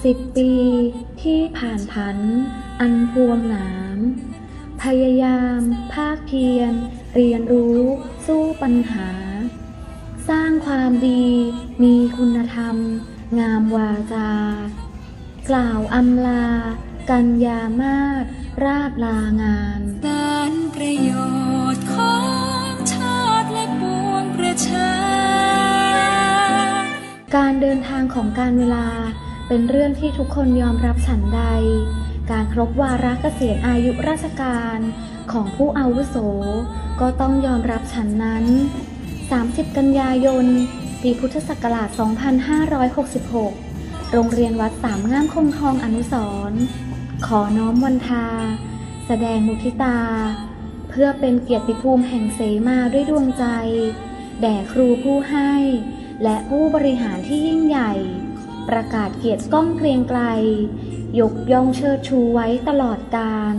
60ปีที่ผ่านผัน อันพวงหนาม พยายาม ภาคเพียร เรียนรู้ สู้ปัญหา สร้างความดี มีคุณธรรม งามวาจา กล่าวอำลา กัญญามาศราชลางานสารประโยชน์ของชาติและปวงประชา การเดินทางของการเวลา เป็นเรื่องที่ทุกคนยอมรับฉันใด การครบวาระเกษียณอายุราชการของผู้อาวุโส ก็ต้องยอมรับฉันนั้น 30 กันยายน ปีพุทธศักราช 2566 โรงเรียนวัดสามง่ามคงทองอนุสร์ขอน้อมวันทา แสดงมุทิตา เพื่อเป็นเกียรติภูมิแห่งเสมาด้วยดวงใจ แด่ครูผู้ให้ และผู้บริหารที่ยิ่งใหญ่ ประกาศเกียรติก้องเกรียงไกลยกย่องเชิดชูไว้ตลอดกาล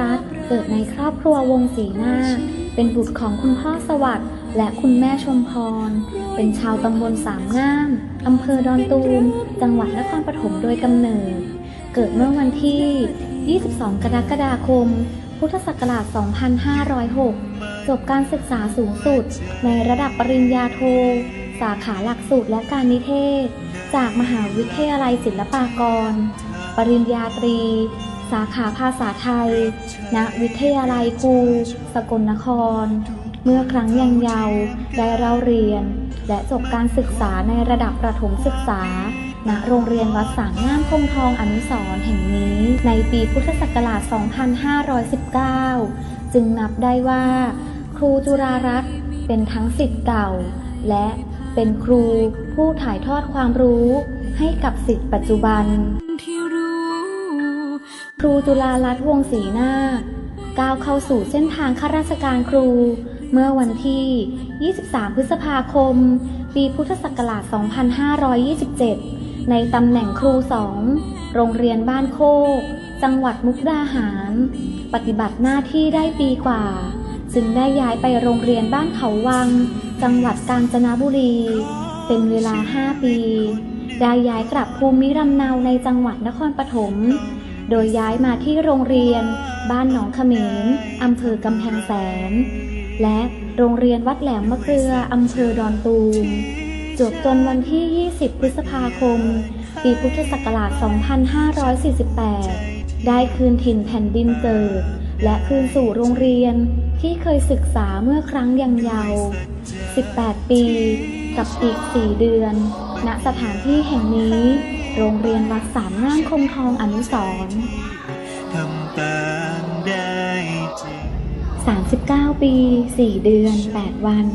รัตน์เกิดในครอบครัววงศรีนาเป็นบุตรของคุณพ่อสวัสด์และคุณแม่ชมพร เป็นชาวตำบลสามงามอำเภอดอนตูม จังหวัดนครปฐมโดยกำเนิด เกิดเมื่อวันที่ 22 กรกฎาคม พุทธศักราช 2506 จบการศึกษาสูงสุด ในระดับปริญญาโท สาขาหลักสูตรและการนิเทศ จากมหาวิทยาลัยศิลปากร ปริญญาตรี สาขาภาษาไทย ณ วิทยาลัยครู สกลนคร เมื่อครั้งยังเยาว์ได้เล่าเรียน และจบการศึกษาในระดับประถมศึกษา ณ โรงเรียนวัดสามงามคงทองอนุสรแห่งนี้ ในปีพุทธศักราช 2519 จึงนับได้ว่า ครูจุฬารัตน์เป็นทั้งสิทธิ์เก่า และเป็นครูผู้ถ่ายทอดความรู้ให้กับสิทธิ์ปัจจุบัน ครูจุฬาลัตน์วงศรีนาก้าวเข้าสู่เส้นทางข้าราชการครู เมื่อวันที่ 23 พฤษภาคม ปีพุทธศักราช 2527 ในตำแหน่งครูสองโรงเรียนบ้านโคก จังหวัดมุกดาหาร ปฏิบัติหน้าที่ได้ปีกว่า จึงได้ย้ายไปโรงเรียนบ้านเขาวัง จังหวัดกาญจนบุรี เป็นเวลา 5 ปี ได้ย้ายกลับภูมิลำเนาในจังหวัดนครปฐม โดยย้ายมาที่โรงเรียน บ้านหนองเขมรอำเภอกำแพงแสน และโรงเรียนวัดแหลมมะเกลืออำเภอดอนตูมจบจนวันที่ 20 พฤษภาคม ปีพุทธศักราช 2548 ได้คืนถิ่นแผ่นดินเกิด และคืนสู่โรงเรียนที่เคยศึกษาเมื่อครั้งยังเยาว์ 18 ปี กับอีก 4 เดือน ณ สถานที่แห่งนี้ โรงเรียนวัดสามง่ามคงทองอนุสรณ์ทำตามได้จริง39 ปี 4 เดือน 8 วัน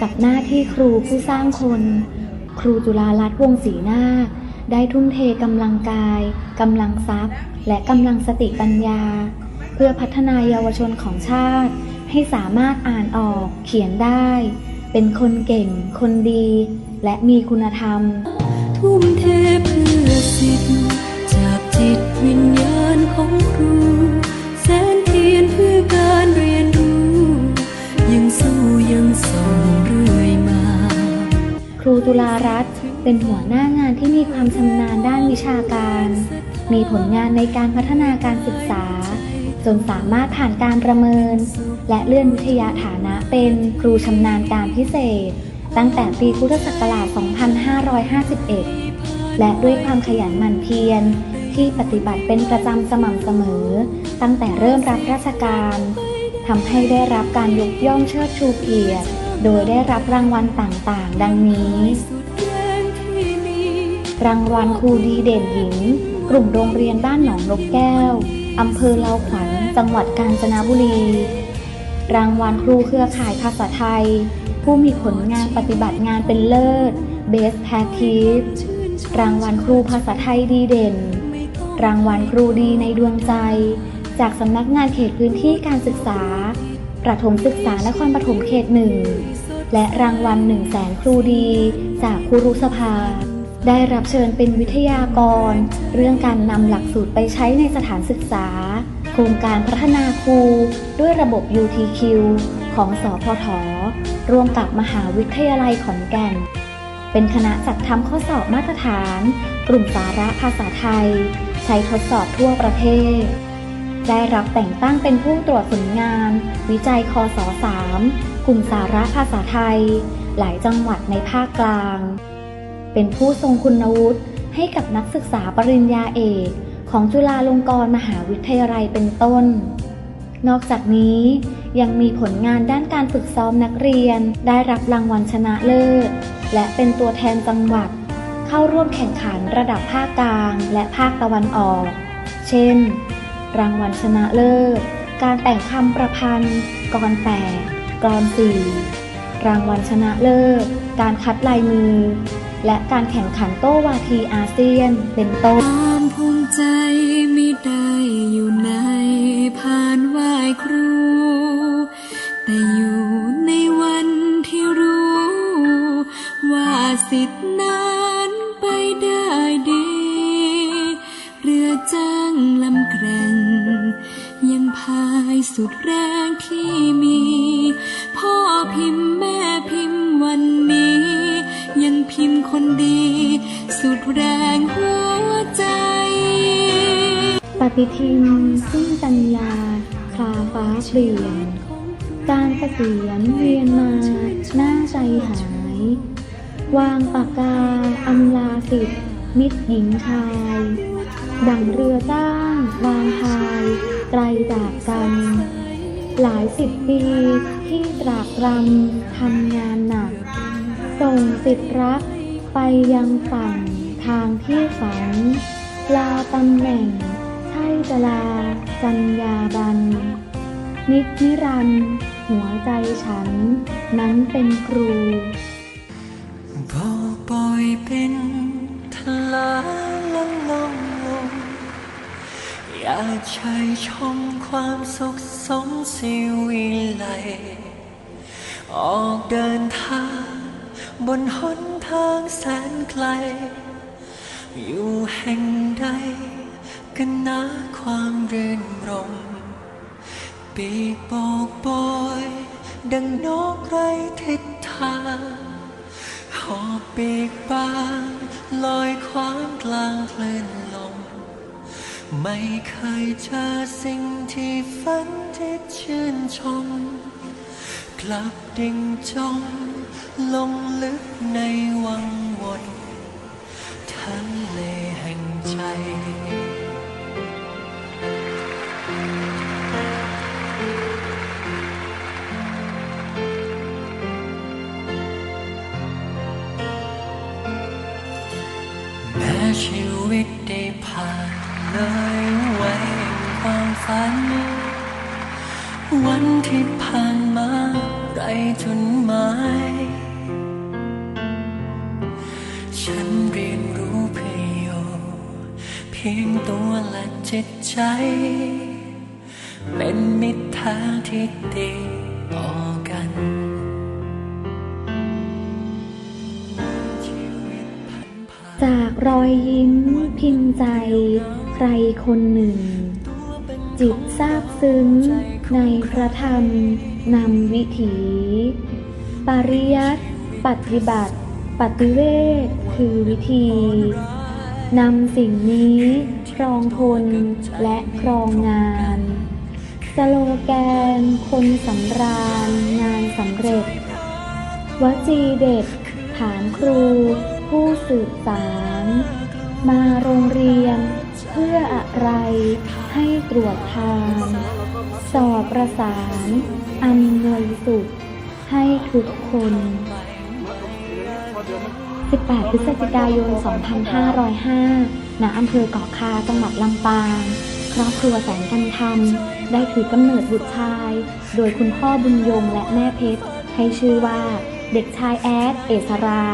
กับหน้าที่ครูผู้สร้างคน ครูจุฬาลัตน์วงศรีนาคได้ทุ่มเทกำลังกายกำลังทรัพย์ และกำลังสติปัญญา เพื่อพัฒนายาวชนของชาติ ให้สามารถอ่านออกเขียนได้ เป็นคนเก่ง คนดี และมีคุณธรรม ทุ่มเทเพื่อ เป็นหัวหน้างานที่มีความชำนาญด้านวิชาการ มีผลงานในการพัฒนาการศึกษา จนสามารถผ่านการประเมิน และเลื่อนวิทยาฐานะเป็นครูชำนาญการพิเศษ ตั้งแต่ปีพุทธศักราช 2551 และด้วยความขยันหมั่นเพียรที่ปฏิบัติเป็นประจำสม่ำเสมอ ตั้งแต่เริ่มรับราชการทำให้ได้รับการยกย่องเชิดชูเกียรติ โดยได้รับรางวัลต่างๆ ดังนี้สุดแรงที่มี รางวัลครูดีเด่นหญิง กลุ่มโรงเรียนบ้านหนองนกแก้ว อำเภอเลาขวัญ จังหวัดกาญจนบุรี รางวัลครูเครือข่ายภาษาไทย ผู้มีผลงานปฏิบัติงานเป็นเลิศ Best Practice รางวัลครูภาษาไทยดีเด่น รางวัลครูดีในดวงใจ จากสำนักงานเขตพื้นที่การศึกษา ประถมศึกษานครปฐมเขตหนึ่ง และรางวัลหนึ่งแสนครูดี จากครูรุสภา ได้รับเชิญเป็นวิทยากร เรื่องการนำหลักสูตรไปใช้ในสถานศึกษา โครงการพัฒนาครู ด้วยระบบ UTQ ของสพทร่วมกับมหาวิทยาลัยขอนแก่น เป็นคณะจัดทำข้อสอบมาตรฐาน กลุ่มสาระภาษาไทย ใช้ทดสอบทั่วประเทศ ได้รับแต่งตั้งเป็นผู้ตรวจผลงาน วิจัยคศ3กลุ่มสาระภาษาไทย หลายจังหวัดในภาคกลาง เป็นผู้ทรงคุณวุฒิให้กับนักศึกษาปริญญาเอกของจุฬาลงกรณ์มหาวิทยาลัยเป็นต้น นอกจากนี้ยังมีผลงานด้านการฝึกซ้อมนักเรียนได้รับรางวัลชนะเลิศ และเป็นตัวแทนจังหวัด เข้าร่วมแข่งขันระดับภาคกลางและภาคตะวันออก เช่น รางวัลชนะเลิศ การแต่งคำประพันธ์ กรแปดกรสี่รางวัลชนะเลิศ การคัดลายมือ และการแข่งขันโต้วาทีอาเซียนเป็นต้นความภูมิใจไม่ได้อยู่ในผ่านไหวครู แต่อยู่ในวันที่รู้ ว่าสิทธินั้นไปได้ดี เรือจ้างลำแกร่งยังพายสุดแรง ปฏิทินสิ้นกัญญาคลาฟ้าเปลี่ยน การเกษียณเวียนมาหน้าใจหาย วางปากกาอำลาสิทธิ์มิตรหญิงชาย ดังเรือจ้างวางพาย ไกลจากกัน หลายสิบปีที่ตรากตรำทำงานหนัก ส่งสิทธิ์รักไปยังฝั่งทางที่ฝันลาตำแหน่ง จลา จัญญาบัน นิจนิรันหัวใจฉัน นั้นเป็นครูบอปล่อยเป็นทลาละลงลงอยากใช้ชมความสุขสมสิวิไลออกเดินทาง บนหนทางแสนไกล อยู่แห่งใด กันนะความรื่นรม ปีกบกบอยดังนกไรทิศทางหอบปีกบางลอยคว้างกลางคลื่นลม ไม่เคยเจอสิ่งที่ฝันที่ชื่นชม กลับดิ่งจมลงลึกในวังวน ไรจนหมายฉันเรียนรู้เพื่ออยู่เพียงตัวและจิตใจ เป็นมิตรแท้ที่ดีต่อกันชีวิตพันผ่านจากรอยยิ้มพิมพ์ใจ ใครคนหนึ่ง จิตซาบซึ้งในพระธรรม นำวิถี ปริยัติปฏิบัติ ปฏิเวทคือวิธีนำสิ่งนี้ครองคนและครองงาน สโลแกน คนสำราญงานสำเร็จ วจีเด็ดฐานครู ผู้สืบสาร มาโรงเรียน เพื่ออะไรให้ตรวจทาน สอบประสาน อำนวยสุขให้ทุกคน 18 พฤศจิกายน 2505 ณ อำเภอเกาะคา จังหวัดลำปาง ครอบครัวแสนกันธรรม ได้ถือกำเนิดบุตรชาย โดยคุณพ่อบุญยงและแม่เพชร ให้ชื่อว่า เด็กชายแอด เอสรา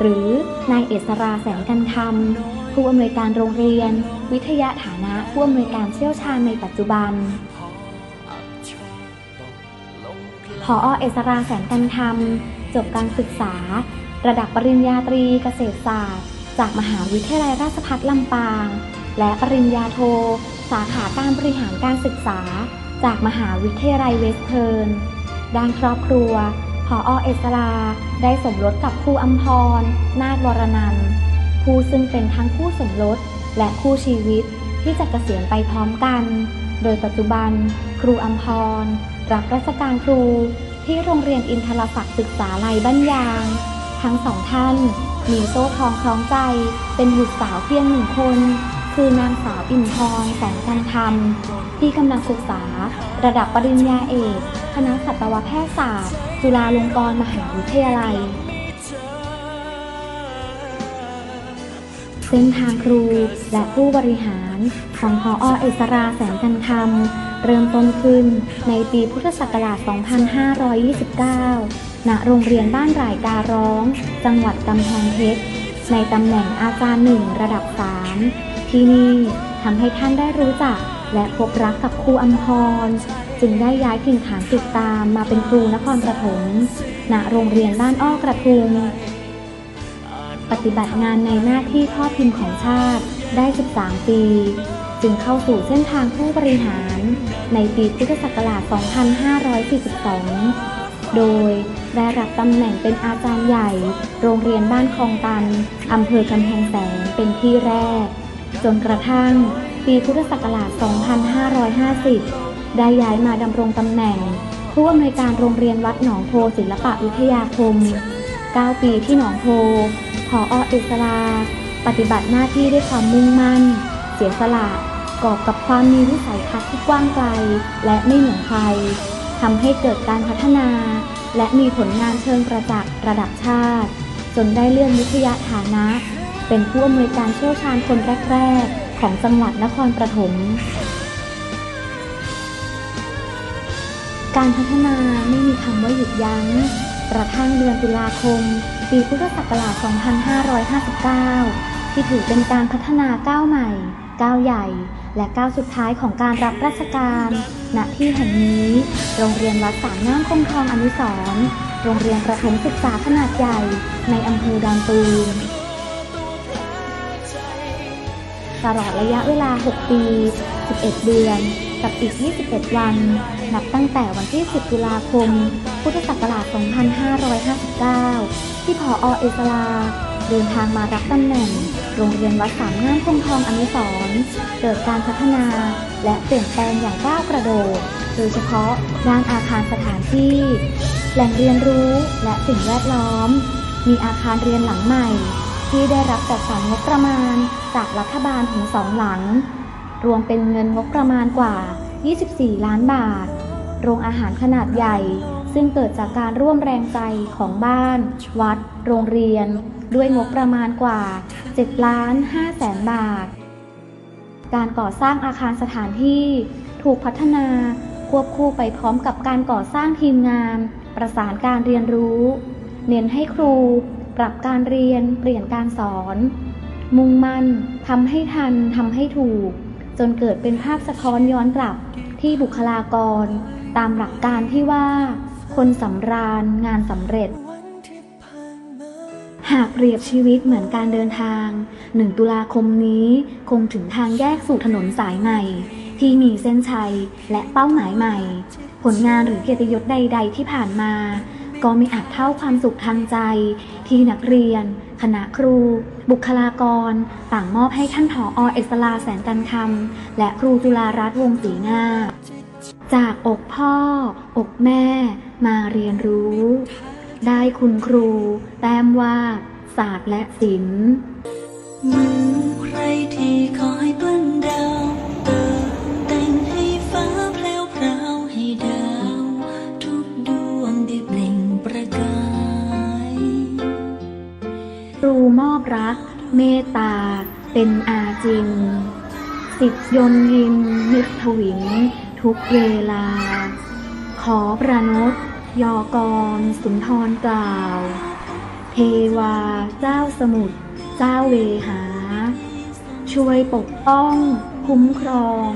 หรือนายเอสราแสนกันธรรม ผู้อำนวยการโรงเรียน วิทยาฐานะผู้อำนวยการเชี่ยวชาญในปัจจุบัน พอเอสราแสนกันธรรม จบการศึกษา ระดับปริญญาตรีเกษตรศาสตร์ จากมหาวิทยาลัยราชภัฏลำปาง และปริญญาโท สาขาการบริหารการศึกษา จากมหาวิทยาลัยเวสเทิร์น ด้านครอบครัวพอเอสราได้สมรสกับครูอัมพร นาฏวรนันท์ผู้ซึ่งเป็นทั้งคู่สมรสและคู่ชีวิตที่จะเกษียณไปพร้อมกัน โดยปัจจุบัน ครูอัมพร รับราชการครูที่โรงเรียนอินทรศักดิ์ศึกษาลัยบ้านยาง ทั้งสองท่านมีโซ่ทองคล้องใจ เป็นบุตรสาวเพียงหนึ่งคน คือนางสาวอินทรแสงจันธรรม ที่กำลังศึกษา ระดับปริญญาเอก คณะสัตวแพทยศาสตร์ จุฬาลงกรณ์มหาวิทยาลัย เส้นทางครูและผู้บริหารของพออเอสราแสนกันธรรมเริ่มต้นขึ้นในปีพุทธศักราช 2529 ณ โรงเรียนบ้านรายการร้อง จังหวัดกำแพงเพชร ในตำแหน่งอาจารย์หนึ่งระดับ 3 ที่นี่ทำให้ท่านได้รู้จักและพบรักกับครูอัมพร จึงได้ย้ายถิ่นฐานติดตามมาเป็นครูนครปฐมณโรงเรียนบ้านอ้อกระทุง ปฏิบัติงานในหน้าที่พ่อพิมพ์ของชาติได้ 13 ปี จึงเข้าสู่เส้นทางผู้บริหาร ในปีพุทธศักราช 2542 โดยได้รับตำแหน่งเป็นอาจารย์ใหญ่ โรงเรียนบ้านคลองตัน อำเภอกำแพงแสนเป็นที่แรก จนกระทั่งปีพุทธศักราช 2550 ได้ย้ายมาดำรงตำแหน่ง ผู้อำนวยการโรงเรียนวัดหนองโพศิลปะวิทยาคม 9 ปีที่หนองโพ พอเอกรา ปฏิบัติหน้าที่ด้วยความมุ่งมั่น เสียสละกอบกับความมีวิสัยทัศน์ที่กว้างไกล และไม่เหมือนใครทำให้เกิดการพัฒนา และมีผลงานเชิงประจักษ์ระดับชาติ จนได้เลื่อนวิทยาฐานะ เป็นผู้อำนวยการเชี่ยวชาญคนแรก ๆ ของจังหวัดนครปฐมการพัฒนาไม่มีคำว่าหยุดยัง้ง กระทั่งเดือนตุลาคม ปีพุทธศักราช 2559 ที่ถือเป็นการพัฒนาก้าวใหม่ ก้าวใหญ่ และก้าวสุดท้ายของการรับราชการ ณ ที่แห่งนี้ โรงเรียนวัดสามน้ำคงทองอนุสรโรงเรียนประถมศึกษาขนาดใหญ่ ในอำเภอดอนตูมตลอดระยะเวลา 6 ปี 11 เดือน กับอีก 21 วัน นับตั้งแต่วันที่ 10 ตุลาคม พุทธศักราช 2559 ที่พอเอสลา เดินทางมารับตำแหน่ง โรงเรียนวัดสามงามคงทองอนุสรเกิดการพัฒนาและเปลี่ยนแปลงอย่างก้าวกระโดด โดยเฉพาะด้านอาคารสถานที่ แหล่งเรียนรู้และสิ่งแวดล้อม มีอาคารเรียนหลังใหม่ ที่ได้รับจัดสรรงบประมาณจากรัฐบาลถึงสองหลัง รวมเป็นเงินงบประมาณกว่า 24 ล้านบาท โรงอาหารขนาดใหญ่ ซึ่งเกิดจากการร่วมแรงใจของบ้าน วัด โรงเรียน ด้วยงบประมาณกว่า 7 ล้าน5แสนบาท การก่อสร้างอาคารสถานที่ถูกพัฒนาควบคู่ไปพร้อมกับการก่อสร้างทีมงาน ประสานการเรียนรู้ เน้นให้ครู ปรับการเรียน เปลี่ยนการสอน มุ่งมั่นทำให้ทันทำให้ถูก จนเกิดเป็นภาพสะท้อนย้อนกลับที่บุคลากร ตามหลักการที่ว่า คนสำราญงานสำเร็จ หากเปรียบชีวิตเหมือนการเดินทาง 1 ตุลาคมนี้คงถึงทางแยกสู่ถนนสายใหม่ ที่มีเส้นชัยและเป้าหมายใหม่ ผลงานหรือเกียรติยศใด ๆ ที่ผ่านมา ก็ไม่อาจเท่าความสุขทางใจ ที่นักเรียน คณะครู บุคลากร ต่างมอบให้ท่านผออเอสลาแสนกันคำและครูจุฬารัตน์วงศรีนา จากอกพ่อ อกแม่มาเรียนรู้ ได้คุณครู แต้มว่าดศาสตร์และศิลป์มือใครที่คอยเปิ้นดาวเติมแต่งให้ฟ้าแพลวพราวให้ดาว ทุกดวงได้เปล่งประกายครูมอบรัก เมตตา เป็นอาจินสิทธยนยินนึกถวิง ทุกเวลา ขอประนตยอกรสุนทรกล่าว เทวาเจ้าสมุทรเจ้าเวหา ช่วยปกป้อง คุ้มครอง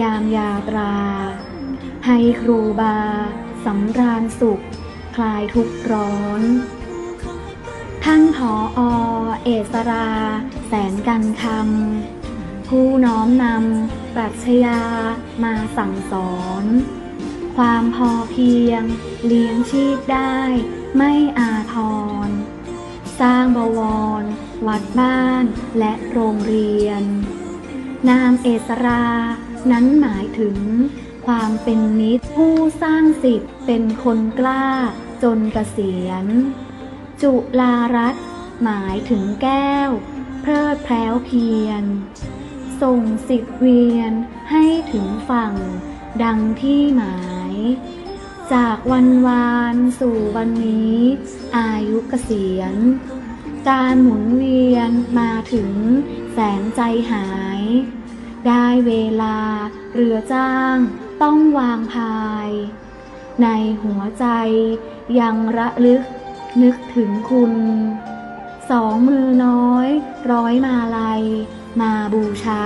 ยามยาตรา ให้ครูบาสำราญสุข คลายทุกข์ร้อน ท่านผออเอสรา แสนกันคำ ผู้น้อมนำปรัชญามาสั่งสอน ความพอเพียง เลี้ยงชีพได้ไม่อาทร สร้างบวร วัดบ้านและโรงเรียน นามเอสรา นั้นหมายถึง ความเป็นนิตผู้สร้างสิทธิ์เป็นคนกล้าจนเกษียณ จุลารัตหมายถึงแก้ว เพลิดแพร้วเพียร ส่งสิบเวียนให้ถึงฝั่ง ดังที่หมาย จากวันวานสู่วันนี้ อายุเกษียณ การหมุนเวียนมาถึงแสนใจหาย ได้เวลาเรือจ้างต้องวางพาย ในหัวใจยังระลึกนึกถึงคุณ สองมือน้อย ร้อยมาลัย มาบูชา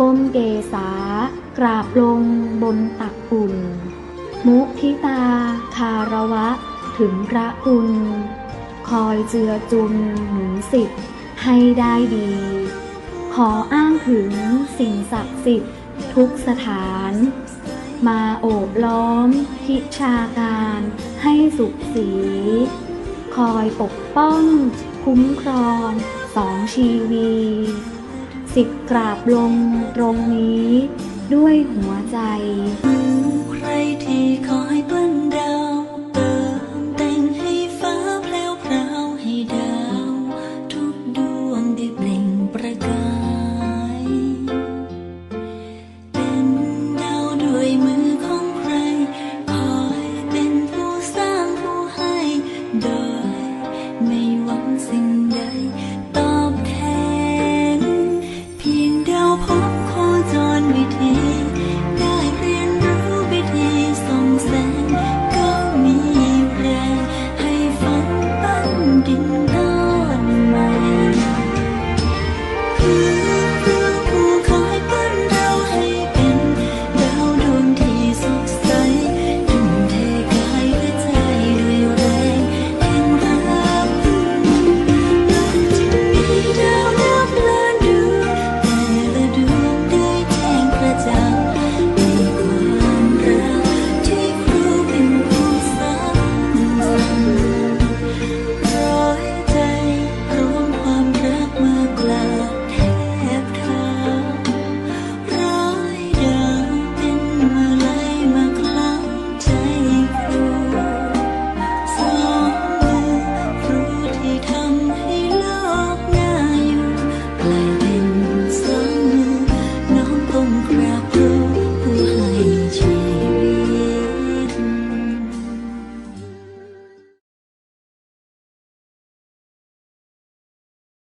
ก้มเกษากราบลงบนตักอุ่น มุทิตาคารวะถึงพระคุณ คอยเจือจุนหนุนสิทธิ์ให้ได้ดี ขออ้างถึงสิ่งศักดิ์สิทธิ์ทุกสถาน มาโอบล้อมพิชาการให้สุขสี คอยปกป้อง คุ้มครอง สองชีวีสิบกราบลงตรงนี้ด้วยหัวใจ ใครที่คอยเปิ้นดาว